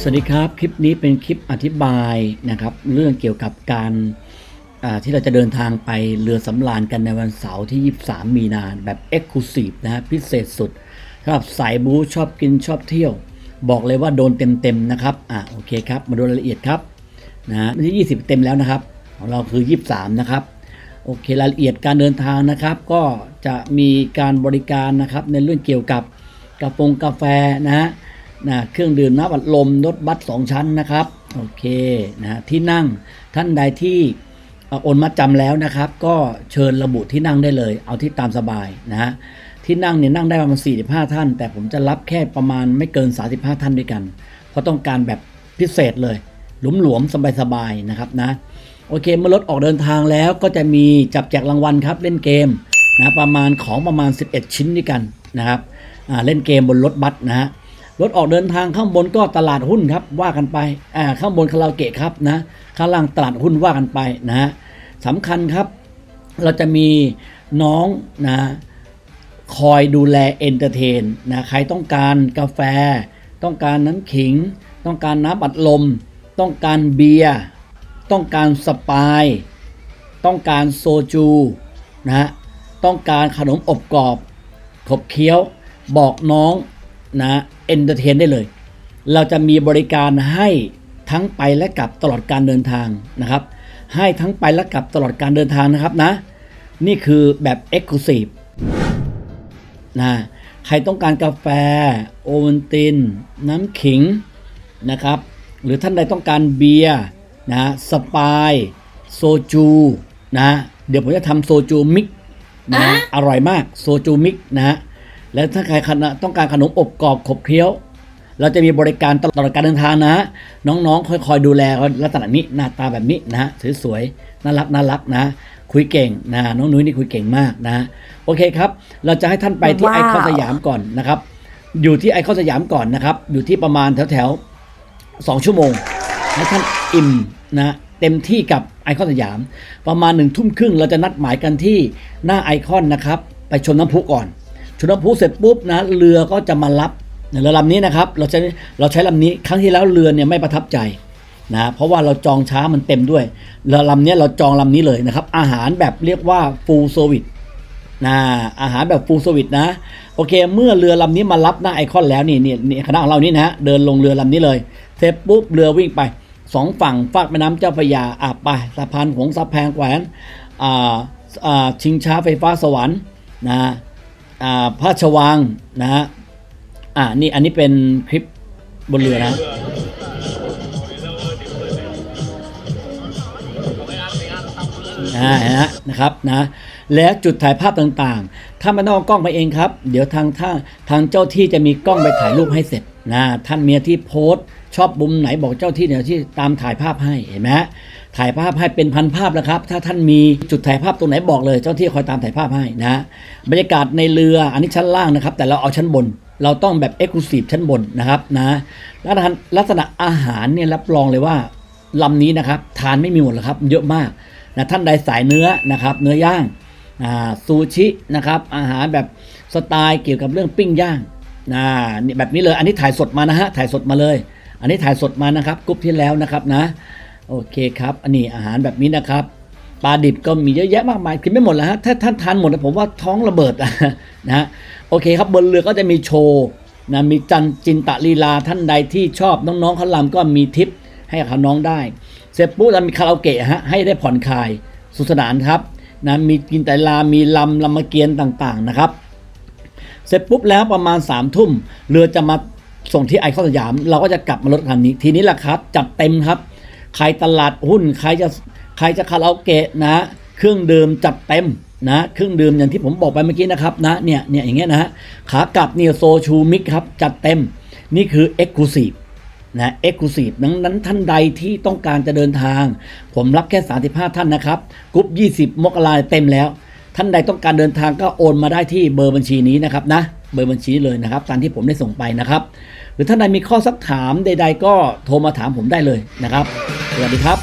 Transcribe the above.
สวัสดีครับคลิปนี้เป็นคลิปอธิบายนะครับ เรื่องเกี่ยวกับการที่เราจะเดินทางไปเรือสำราญกันในวันเสาร์ที่ 23 มีนาแบบ e x c l u s i v e นะฮะพิเศษสุดสำหรับสายบู๊ชอบกินชอบเที่ยว บอกเลยว่าโดนเต็มๆนะครับอะโอเคครับ มาดูรายละเอียดครับนะฮะวันที่20 เต็มแล้วนะครับ ของเราคือ 23 นะครับโอเครายละเอียดการเดินทางนะครับ ก็จะมีการบริการนะครับในเรื่องเกี่ยวกับ กาแฟกาแฟนะฮะนะเครื่องดื่มน้ำอัดลมรถบัสสองชั้นนะครับโอเคนะฮะที่นั่งท่านใดที่เอ่อโอนมาจำแล้วนะครับ ก็เชิญระบุที่นั่งได้เลย เอาที่ตามสบายนะฮะที่นั่งเนี่ยนั่งได้ประมาณ 45 ท่าน แต่ผมจะรับแค่ประมาณไม่เกิน 35 ท่านด้วยกัน เพราะต้องการแบบพิเศษเลยหลวมๆสบายๆนะครับนะโอเคเมื่อรถออกเดินทางแล้วก็จะมีจับแจกรางวัลครับเล่นเกมนะประมาณของประมาณ 11 ชิ้นด้วยกันนะครับ เล่นเกมบนรถบัสนะฮะรถออกเดินทางข้างบนก็ตลาดหุ้นครับว่ากันไปอ่าข้างบนคาราโอเกะครับนะข้างล่างตลาดหุ้นว่ากันไปนะฮะสำคัญครับ เราจะมีน้องนะคอยดูแลเอนเตอร์เทนนะใครต้องการกาแฟ ต้องการน้ำขิง ต้องการน้ำอัดลม ต้องการเบียร์ต้องการสปาย ต้องการโซจูนะฮะต้องการขนมอบกรอบขบเคี้ยว บอกน้องนะเอนเตอร์เทนได้เลย เราจะมีบริการให้ทั้งไปและกลับตลอดการเดินทางนะครับ ให้ทั้งไปและกลับตลอดการเดินทางนะครับนะ นี่คือแบบ e x c l u s i v e นะใครต้องการกาแฟ โอวัลติน น้ำขิงนะครับ หรือท่านใดต้องการเบียร์นะสปายโซจูนะเดี๋ยวผมจะทำโซจูมิกนะอร่อยมากโซจูมิกนะฮะ แล้วถ้าใครต้องการขนมอบกรอบขบเคี้ยว เราจะมีบริการตลอดการเดินทางนะ น้องๆค่อยๆดูแลเขาลักษณะนี้หน้าตาแบบนี้นะฮะสวยๆน่ารักน่ารักนะ คุยเก่งนะน้องนุ้ยนี่คุยเก่งมากนะ โอเคครับ เราจะให้ท่านไปที่ว้าวไอคอนสยามก่อนนะครับ อยู่ที่ไอคอนสยามก่อนนะครับ อยู่ที่ประมาณแถวๆสองชั่วโมงให้ท่านอิ่มนะเต็มที่กับไอคอนสยาม ประมาณหนึ่งทุ่มครึ่งเราจะนัดหมายกันที่หน้าไอคอนนะครับ ไปชนน้ำพุก่อน ชนน้ำพุเสร็จปุ๊บนะเรือก็จะมารับเรือลำนี้นะครับเราใช้เราใช้ลำนี้ครั้งที่แล้วเรือเนี่ยไม่ประทับใจนะเพราะว่าเราจองช้ามันเต็มด้วยเรือลำนี้เราจองลำนี้เลยนะครับ อาหารแบบเรียกว่า full service นะอาหารแบบฟูลสวิตนะโอเค เมื่อเรือลำนี้มารับหน้าไอคอนแล้วนี่นี่คณะของเรานี่นะเดินลงเรือลำนี้เลยเสร็จปุ๊บเรือวิ่งไปสองฝั่งฝากแม่น้ำเจ้าพระยาอะไปสะพานหงส์สะแพงแขวนอ่าอ่าชิงช้าไฟฟ้าสวรรค์นะ พระราชวังนะฮะอ่านี่อันนี้เป็นคลิปบนเรือนะนะฮะนะครับนะแล้วจุดถ่ายภาพต่างๆ ถ้าไม่ต้องกล้องไปเองครับ เดี๋ยวทางทาทางเจ้าที่จะมีกล้องไปถ่ายรูปให้เสร็จนะท่านเมียที่โพสต์ ชอบบุมไหนบอกเจ้าที่เนี่ยวที่ตามถ่ายภาพให้เห็นไหมฮะ ถ่ายภาพให้เป็นพันภาพแล้วครับ ถ้าท่านมีจุดถ่ายภาพตรงไหนบอกเลย เจ้าที่คอยตามถ่ายภาพให้นะบรรยากาศในเรืออันนี้ชั้นล่างนะครับ แต่เราเอาชั้นบน เราต้องแบบเอ็กซ์คลูซีฟชั้นบนนะครับนะลักษณะลักษณะอาหารเนี่ยรับรองเลยว่าลำนี้นะครับ ทานไม่มีหมดหรอกครับ เยอะมากนะท่านใดสายเนื้อนะครับ เนื้อย่างซูชินะครับ อาหารแบบสไตล์เกี่ยวกับเรื่องปิ้งย่างนะแบบนี้เลยอันนี้ถ่ายสดมานะฮะถ่ายสดมาเลย อันนี้ถ่ายสดมานะครับกรุ๊ปที่แล้วนะครับนะ โอเคครับ อันนี้อาหารแบบนี้นะครับปลาดิบก็มีเยอะแยะมากมายกินไม่หมดแล้วฮะถ้าท่านทานหมดนะผมว่าท้องระเบิดนะฮะโอเคครับบนเรือก็จะมีโชว์นะมีจันจินตะลีลาท่านใดที่ชอบน้องๆเขาลำก็มีทิปให้กับน้องได้ เสร็จปุ๊บเรามีคาราโอเกะฮะให้ได้ผ่อนคลายสุสนานครับนะมีกินแต่ลา มีลำลำมาเกียนต่างๆนะครับ เสร็จปุ๊บแล้วประมาณ3ามทุ่มเรือจะมาส่งที่ไอคอนสยาม เราก็จะกลับมารถคันนี้ ทีนี้แหละครับ จัดเต็มครับ ใครตลาดหุ้น ใครจะใครจะคาราโอเกะนะ เครื่องดื่มจัดเต็มนะเครื่องดื่มอย่างที่ผมบอกไปเมื่อกี้นะครับนะเนี่ยเนี่ยอย่างเงี้ยนะฮะขากลับเนี่ยโซชูมิกครับจัดเต็มนี่คือเอ็กซ์คลูซีฟนะเอ็กซ์คลูซีฟนั้นนั้นท่านใดที่ต้องการจะเดินทาง ผมรับแค่ 35 ท่านนะครับกรุ๊ป20 มกราเต็มแล้ว ท่านใดต้องการเดินทางก็โอนมาได้ที่เบอร์บัญชีนี้นะครับนะเบอร์บัญชีเลยนะครับตามที่ผมได้ส่งไปนะครับ หรือท่านใดมีข้อสักถามใด ๆ ก็โทรมาถามผมได้เลยนะครับ สวัสดีครับ